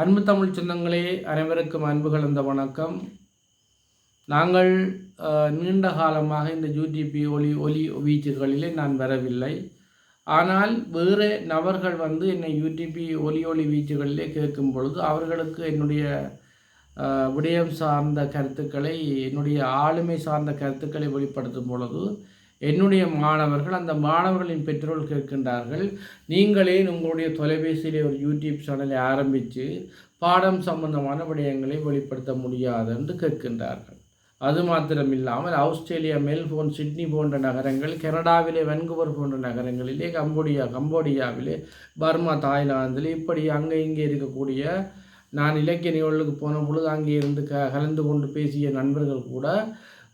அன்பு தமிழ் சொந்தங்களே அனைவருக்கும் அன்பு கலந்த வணக்கம். நாங்கள் நீண்ட காலமாக இந்த யூடிபி ஒலி ஒலி வீச்சுகளிலே நான் வரவில்லை. ஆனால் வேறு நபர்கள் வந்து என்னை யூடிபி ஒலி ஒளி வீச்சுகளிலே கேட்கும் பொழுது அவர்களுக்கு என்னுடைய விடயம் சார்ந்த கருத்துக்களை என்னுடைய ஆளுமை சார்ந்த கருத்துக்களை வெளிப்படுத்தும் பொழுது என்னுடைய மாணவர்கள் அந்த மாணவர்களின் பெற்றோர்கள் கேட்கின்றார்கள் நீங்களே உங்களுடைய தொலைபேசியிலே ஒரு யூடியூப் சேனலை ஆரம்பித்து பாடம் சம்பந்தமான விடயங்களை வெளிப்படுத்த முடியாது என்று கேட்கின்றார்கள். அது மாத்திரமில்லாமல் ஆஸ்திரேலியா மெல்போர்ன் சிட்னி போன்ற நகரங்கள் கனடாவிலே வென்குவர் போன்ற நகரங்களிலே கம்போடியா கம்போடியாவிலே பர்மா தாய்லாந்தில் இப்படி அங்கே இங்கே இருக்கக்கூடிய நான் இலக்கிய நிகழ்வுக்கு போன பொழுது அங்கே இருந்து க கலந்து கொண்டு பேசிய நண்பர்கள் கூட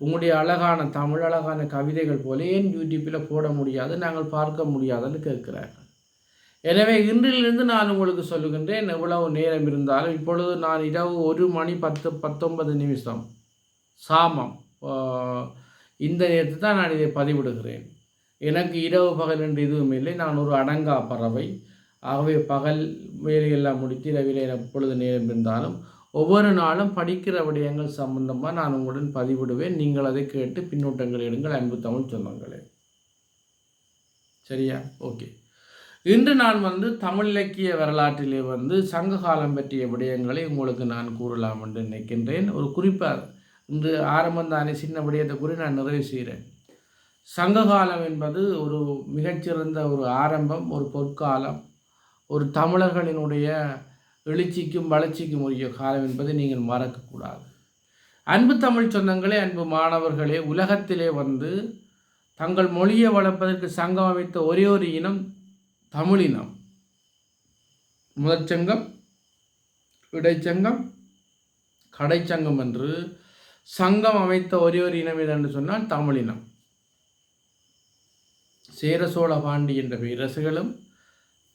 உங்களுடைய அழகான தமிழ் அழகான கவிதைகள் போல ஏன் யூடியூப்பில் போட முடியாது நாங்கள் பார்க்க முடியாதுன்னு கேட்கிறார்கள். எனவே இன்றிலிருந்து நான் உங்களுக்கு சொல்லுகின்றேன் எவ்வளவு நேரம் இருந்தாலும் இப்பொழுது நான் இரவு ஒரு மணி பத்து பத்தொன்பது நிமிஷம் சாமம் இந்த நேரத்தில் தான் நான் இதை பதிவிடுகிறேன். எனக்கு இரவு பகல் என்று எதுவும் இல்லை நான் ஒரு அடங்கா பறவை. ஆகவே பகல் வேலையெல்லாம் முடித்து இரவில் எனக்கு எப்பொழுது நேரம் இருந்தாலும் ஒவ்வொரு நாளும் படிக்கிற விடயங்கள் சம்பந்தமாக நான் உங்களுடன் பதிவிடுவேன். நீங்கள் அதை கேட்டு பின்னூட்டங்கள் எடுங்கள் அன்பு தமிழ் சொந்தங்களே. சரியா? ஓகே. இன்று நான் வந்து தமிழ் இலக்கிய வரலாற்றிலே வந்து சங்க காலம் பற்றிய விடயங்களை உங்களுக்கு நான் கூறலாம் என்று நினைக்கின்றேன். ஒரு குறிப்பாக இன்று ஆரம்பந்தானே சின்ன விடயத்தை கூறி நான் நிறைவு செய்கிறேன். சங்ககாலம் என்பது ஒரு மிகச்சிறந்த ஒரு ஆரம்பம் ஒரு பொற்காலம். ஒரு தமிழர்களினுடைய எழுச்சிக்கும் வளர்ச்சிக்கும் உரிய காலம் என்பதை நீங்கள் மறக்கக்கூடாது. அன்பு தமிழ் சொந்தங்களே அன்பு மாணவர்களே உலகத்திலே வந்து தங்கள் மொழியை வளர்ப்பதற்கு சங்கம் அமைத்த ஒரே ஒரு இனம் தமிழினம். முதற்சங்கம் இடைச்சங்கம் கடைச்சங்கம் என்று சங்கம் அமைத்த ஒரே ஒரு இனம் எது என்று சொன்னால் தமிழினம். சேர சோழ பாண்டி என்ற பேரரசுகளும்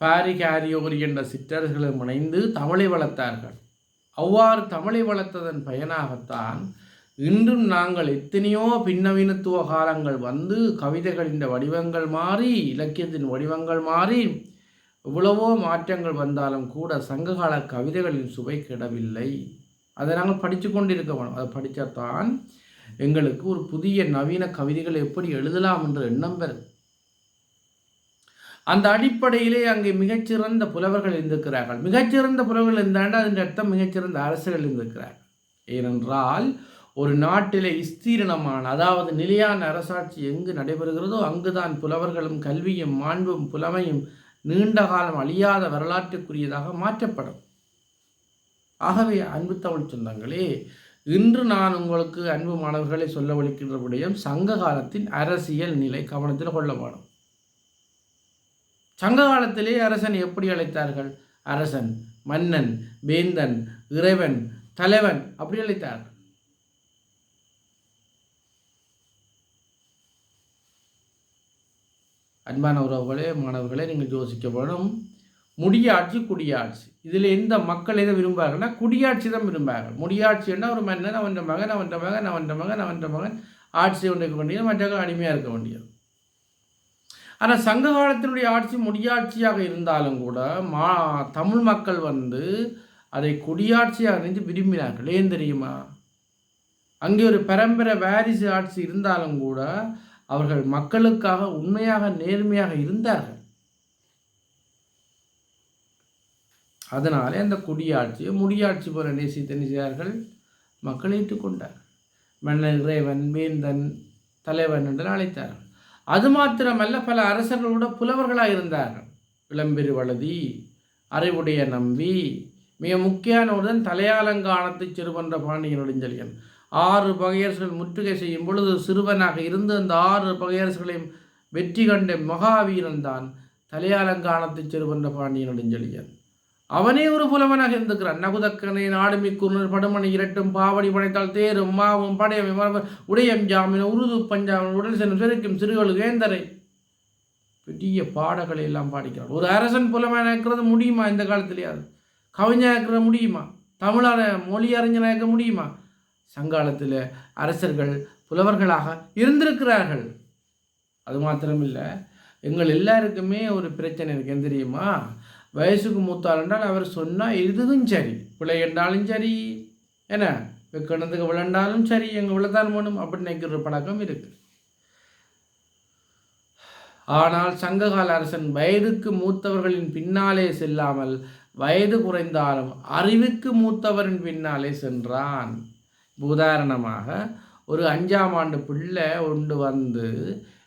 பாரிகாரியோரி என்ற சிற்றர்களும் இணைந்து தமிழை வளர்த்தார்கள். அவ்வாறு தமிழை வளர்த்ததன் பயனாகத்தான் இன்றும் நாங்கள் எத்தனையோ பின்னவீனத்துவ காலங்கள் வந்து கவிதைகளின் வடிவங்கள் மாறி இலக்கியத்தின் வடிவங்கள் மாறி எவ்வளவோ மாற்றங்கள் வந்தாலும் கூட சங்ககால கவிதைகளின் சுவை கெடவில்லை. அதை நாங்கள் படித்து கொண்டிருக்க வேணும் அதை படித்தால்தான் எங்களுக்கு ஒரு புதிய நவீன கவிதைகளை எப்படி எழுதலாம் என்ற எண்ணம் பெறும் அந்த அடிப்படையிலே அங்கே மிகச்சிறந்த புலவர்கள் இருந்திருக்கிறார்கள். மிகச்சிறந்த புலவர்கள் இருந்தாண்டு அதன் அர்த்தம் மிகச்சிறந்த அரசர்கள் இருந்திருக்கிறார்கள். ஏனென்றால் ஒரு நாட்டிலே விஸ்தீரணமான அதாவது நிலையான அரசாட்சி எங்கு நடைபெறுகிறதோ அங்குதான் புலவர்களும் கல்வியும் மாண்பும் புலமையும் நீண்ட காலம் அழியாத வரலாற்றுக்குரியதாக மாற்றப்படும். ஆகவே அன்பு தமிழ் சொந்தங்களே இன்று நான் உங்களுக்கு அன்பு மாணவர்களை சொல்ல ஒழிக்கின்ற விடயம் சங்க காலத்தின் அரசியல் நிலை கவனத்தில் கொள்ள வேணும் சங்க காலத்திலே அரசன் எப்படி அழைத்தார்கள்? அரசன் மன்னன் வேந்தன் இறைவன் தலைவன் அப்படி அழைத்தார்கள். அன்பான உறவுகளே மாணவர்களே நீங்கள் யோசிக்க வேணும். முடியாட்சி குடியாட்சி. இதில் எந்த மக்கள் எதை விரும்புகிறார்கள்னா குடியாட்சி தான் விரும்புகிறார்கள். முடியாட்சின்னா ஒரு மன்னன் அவன் மகன் அவன் மகன் அவன் மகன் அவன் மகன். ஆட்சி கொண்டிருக்க வேண்டியது மற்றவர்கள் அடிமையாக இருக்க வேண்டியது. ஆனால் சங்க காலத்தினுடைய ஆட்சி முடியாட்சியாக இருந்தாலும் கூட மா தமிழ் மக்கள் வந்து அதை குடியாட்சியாக நினைத்து விரும்பினார்கள். ஏன் தெரியுமா? அங்கே ஒரு பரம்பரை வாரிசு ஆட்சி இருந்தாலும் கூட அவர்கள் மக்களுக்காக உண்மையாக நேர்மையாக இருந்தார்கள். அதனாலே அந்த குடியாட்சியை முடியாட்சி போல நேசித்து நேசித்தார்கள் மக்கள் ஏற்றுக்கொண்டார் மன்னன் இறைவன் வேந்தன் தலைவன் என்று அழைத்தார்கள். அது மாத்திரமல்ல பல அரசர்கள் கூட புலவர்களாக இருந்தார்கள். இளம்பெருவழுதி அறிவுடைய நம்பி மிக முக்கியமானவுடன் தலையாலங்கானத்தை சிறுவன்ற பாண்டியன் நெடுஞ்செழியன். ஆறு பகையரசுகள் முற்றுகை செய்யும் பொழுது சிறுவனாக இருந்து அந்த ஆறு பகையரசுகளையும் வெற்றி கண்ட மகாவீரன் தான் தலையாலங்கானத்தை சிறுவன்ற பாண்டியன் நெடுஞ்செழியன். அவனே ஒரு புலவனாக இருந்துக்கிறான். நகுதக்கனை நாடுமி குருநர் படுமணி இரட்டும் பாவடி படைத்தால் தேரும் மாவும் படையம் உடையம் ஜாமின் உருது பஞ்சாமின் உடல் செல்லும் செருக்கும் சிறுகள் வேந்தரை. பெரிய பாடல்களை எல்லாம் பாடிக்கிறான் ஒரு அரசன் புலவனாக இருக்கிறது முடியுமா இந்த காலத்திலேயாவது கவிஞனாக இருக்கிற முடியுமா? தமிழான மொழி அறிஞனாக இருக்க முடியுமா? சங்காலத்தில் அரசர்கள் புலவர்களாக இருந்திருக்கிறார்கள். அது மாத்திரமில்லை எங்கள் எல்லாருக்குமே ஒரு பிரச்சனை இருக்கு. தெரியுமா? வயசுக்கு மூத்தாள் என்றால் அவர் சொன்னால் இதுதும் சரி. பிள்ளை என்றாலும் சரி. என்ன? கிணத்துக்கு விளைண்டாலும் சரி. எங்கள் விழத்தான் வேணும் அப்படின்னு நினைக்கிற பழக்கம் இருக்குது ஆனால் சங்ககால அரசன் வயதுக்கு மூத்தவர்களின் பின்னாலே செல்லாமல் வயது குறைந்தாலும் அறிவுக்கு மூத்தவரின் பின்னாலே சென்றான். உதாரணமாக ஒரு அஞ்சாம் ஆண்டு பிள்ளை ஒன்று வந்து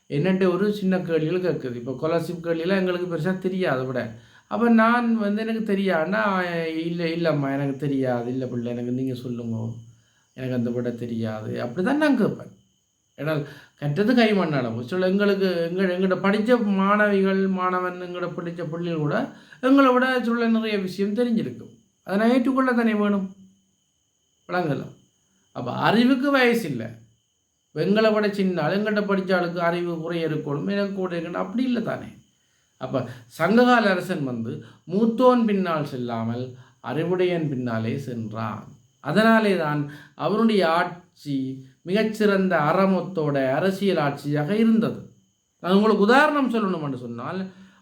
என்னென்ன ஒரு சின்ன கேள்விகள் கேட்குது. இப்போ கொலர்ஷிப் கேள்வியெல்லாம் எங்களுக்கு பெருசாக தெரியாது. விட அப்போ நான் வந்து எனக்கு தெரியாதுன்னா இல்லை இல்லைம்மா எனக்கு தெரியாது. இல்லை பிள்ளை எனக்கு நீங்கள் சொல்லுங்க. எனக்கு அந்த படம் தெரியாது. அப்படி தான் நான் கேட்பேன். ஏன்னா கற்றது கை மண்ணளவு சொல்ல எங்களுக்கு எங்கள் எங்கள்கிட்ட படித்த மாணவிகள் மாணவன் எங்கள்கிட்ட படித்த பிள்ளைகள் கூட எங்களை விட சொல்ல நிறைய விஷயம் தெரிஞ்சிருக்கும் அதை நான் ஏற்றுக்கொள்ள தானே வேணும்? விளங்கலாம் அப்போ அறிவுக்கு வயசு இல்லை. எங்களை விட சின்ன எங்கள்கிட்ட படித்த ஆளுக்கு அறிவு குறைய இருக்கணும் எனக்கு கூட இருக்கணும் அப்படி இல்லை தானே. அப்போ சங்ககால அரசன் வந்து மூத்தோன் பின்னால் செல்லாமல் அறிவுடையன் பின்னாலே சென்றான். அதனாலே தான் அவனுடைய ஆட்சி மிகச்சிறந்த அறமுத்தோட அரசியல் ஆட்சியாக இருந்தது. நான் உங்களுக்கு உதாரணம் சொல்லணும் என்று சொன்னால்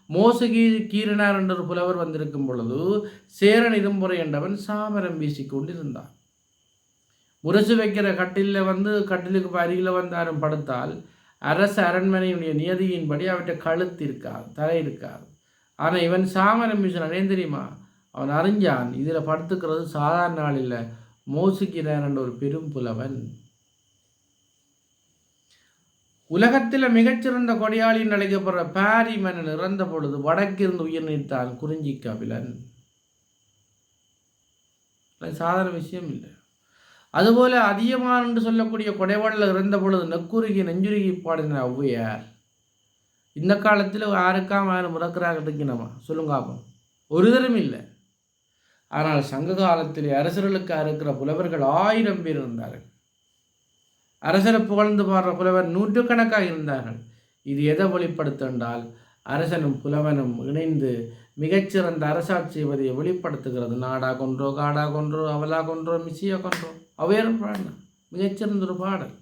மோசகி கீரனார் என்ற புலவர் வந்திருக்கும் பொழுது சேரன் இரும்புரை என்றவன் சாமரம் வீசிக்கொண்டிருந்தான் முரசு வைக்கிற கட்டிலில் வந்து கட்டிலுக்கு அருகில் வந்தாரும் படுத்தால் அரசு அரண்மனையுடைய நியதியின்படி அவற்றை கழுத்து இருக்காது தலை இருக்காது ஆனால் இவன் சாமரம் வீசினான் தெரியுமா? அவன் அறிஞ்சான் இதில் படுத்துக்கிறது சாதாரண நாள் இல்லை மோசுகிறான் என்ற ஒரு பெரும் புலவன். உலகத்தில் மிகச்சிறந்த கொடியாளின்னு அழைக்கப்படுற பாரி மன்னன் இறந்த பொழுது வடக்கிருந்து உயிர் நீத்தான் குறிஞ்சி கபிலன். சாதாரண விஷயம் இல்லை. அதுபோல அதிகமான என்று சொல்லக்கூடிய கொடைவாளில் இருந்த பொழுது நெக்குருகி நெஞ்சுருகி பாடின ஔவையார். இந்த காலத்தில் யாருக்காம யாரும் முறக்கிறாங்க இருக்கணுமா சொல்லுங்க ஒரு தரம் இல்லை. ஆனால் சங்க காலத்தில் அரசர்களுக்கு இருக்கிற புலவர்கள் ஆயிரம் பேர் இருந்தார்கள். அரசரை புகழ்ந்து பாடுற புலவர் நூற்றுக்கணக்காக இருந்தார்கள். இது எதை வெளிப்படுத்தென்றால் அரசனும் புலவனும் இணைந்து மிகச்சிறந்த அரசாட்சி செய்வதை வெளிப்படுத்துகிறது. நாடா கொன்றோ காடா கொன்றோ அவலா கொன்றோ மிசியா கொன்றோ. அவையரும் பாடின மிகச்சிறந்த ஒரு பாடல்.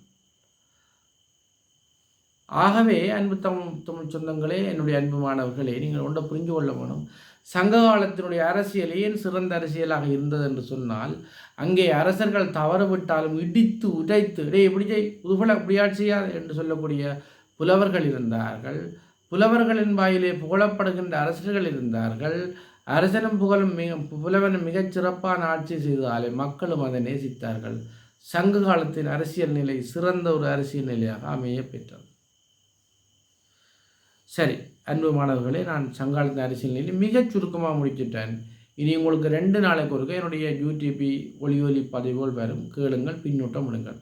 ஆகவே அன்பு தமிழ் தமிழ் சொந்தங்களே என்னுடைய அன்பு மாணவர்களே நீங்கள் ஒன்றை புரிந்து கொள்ள வேணும் சங்க காலத்தினுடைய அரசியல் ஏன் சிறந்த அரசியலாக இருந்தது என்று சொன்னால் அங்கே அரசர்கள் தவறு விட்டாலும் இடித்து உடைத்து இடே எப்படி செய் புதுபல செய்யாது? என்று சொல்லக்கூடிய புலவர்கள் இருந்தார்கள். புலவர்களின் வாயிலே புகழப்படுகின்ற அரசர்கள் இருந்தார்கள். அரசனும் புகழும் மிக புலவனும் மிகச் சிறப்பான ஆட்சி செய்தாலே மக்களும் அதை நேசித்தார்கள். சங்க காலத்தின் அரசியல் நிலை சிறந்த ஒரு அரசியல் நிலையாக அமைய பெற்றது. சரி அன்பு மாணவர்களே நான் சங்காலத்தின் அரசியல் நிலையில் மிகச் சுருக்கமாக முடிச்சிட்டேன் இனி உங்களுக்கு ரெண்டு நாளைக்கு ஒருக்க என்னுடைய யூடிபி ஒளி ஒலி பதிவுகள் வரும். கேளுங்கள் பின்னூட்டம் விடுங்கள்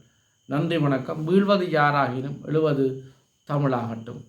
நன்றி வணக்கம். வீழ்வது யாராகினும் எழுவது தமிழாகட்டும்.